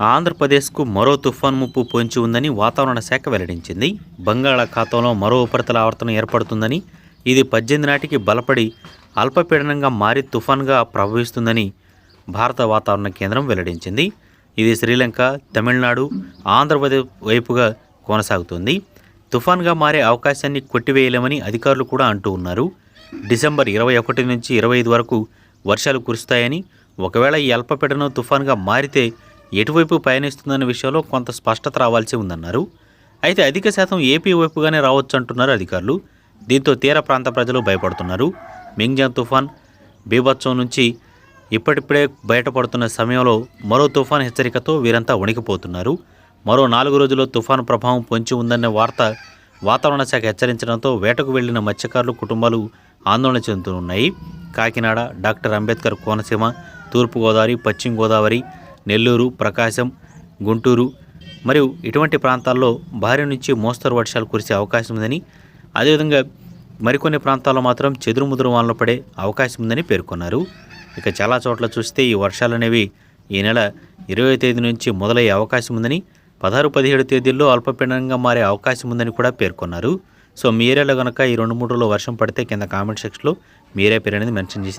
ఆంధ్రప్రదేశ్కు మరో తుఫాన్ ముప్పు పొంచి ఉందని వాతావరణ శాఖ వెల్లడించింది. బంగాళాఖాతంలో మరో ఉపరితల ఆవర్తనం ఏర్పడుతుందని ఇది పద్దెనిమిది నాటికి బలపడి అల్పపీడనంగా మారి తుఫాన్గా ప్రభవిస్తుందని భారత వాతావరణ కేంద్రం వెల్లడించింది. ఇది శ్రీలంక తమిళనాడు ఆంధ్రప్రదేశ్ వైపుగా కొనసాగుతుంది. తుఫాన్గా మారే అవకాశాన్ని కొట్టివేయలేమని అధికారులు కూడా అంటూ ఉన్నారు. డిసెంబర్ ఇరవై ఒకటి నుంచి ఇరవై ఐదు వరకు వర్షాలు కురుస్తాయని ఒకవేళ ఈ అల్పపీడనం తుఫాన్గా మారితే ఎటువైపు పయనిస్తుందన్న విషయంలో కొంత స్పష్టత రావాల్సి ఉందన్నారు. అయితే అధిక శాతం ఏపీ వైపుగానే రావచ్చు అంటున్నారు అధికారులు. దీంతో తీర ప్రాంత ప్రజలు భయపడుతున్నారు. మింగ్జాన్ తుఫాన్ బీభత్సం నుంచి ఇప్పటిప్పుడే బయటపడుతున్న సమయంలో మరో తుఫాన్ హెచ్చరికతో వీరంతా వణికిపోతున్నారు. మరో నాలుగు రోజుల్లో తుఫాను ప్రభావం పొంచి ఉందనే వార్త వాతావరణ శాఖ హెచ్చరించడంతో వేటకు వెళ్ళిన మత్స్యకారులు కుటుంబాలు ఆందోళన చెందుతున్నాయి. కాకినాడ డాక్టర్ అంబేద్కర్ కోనసీమ తూర్పుగోదావరి పశ్చిమ గోదావరి నెల్లూరు ప్రకాశం గుంటూరు మరియు ఇటువంటి ప్రాంతాల్లో భారీ నుంచి మోస్తరు వర్షాలు కురిసే అవకాశం ఉందని అదేవిధంగా మరికొన్ని ప్రాంతాల్లో మాత్రం చెదురుముదురు వానలు పడే అవకాశం ఉందని పేర్కొన్నారు. ఇక చాలా చోట్ల చూస్తే ఈ వర్షాలు అనేవి ఈ నెల ఇరవై తేదీ నుంచి మొదలయ్యే అవకాశం ఉందని పదహారు పదిహేడు తేదీల్లో అల్పపీడనంగా మారే అవకాశం ఉందని కూడా పేర్కొన్నారు. సో మీ ఏరియాలో కనుక ఈ రెండు మూడు రోజుల్లో వర్షం పడితే కింద కామెంట్ సెక్షన్లో మీరే పేరు అనేది మెన్షన్ చేసి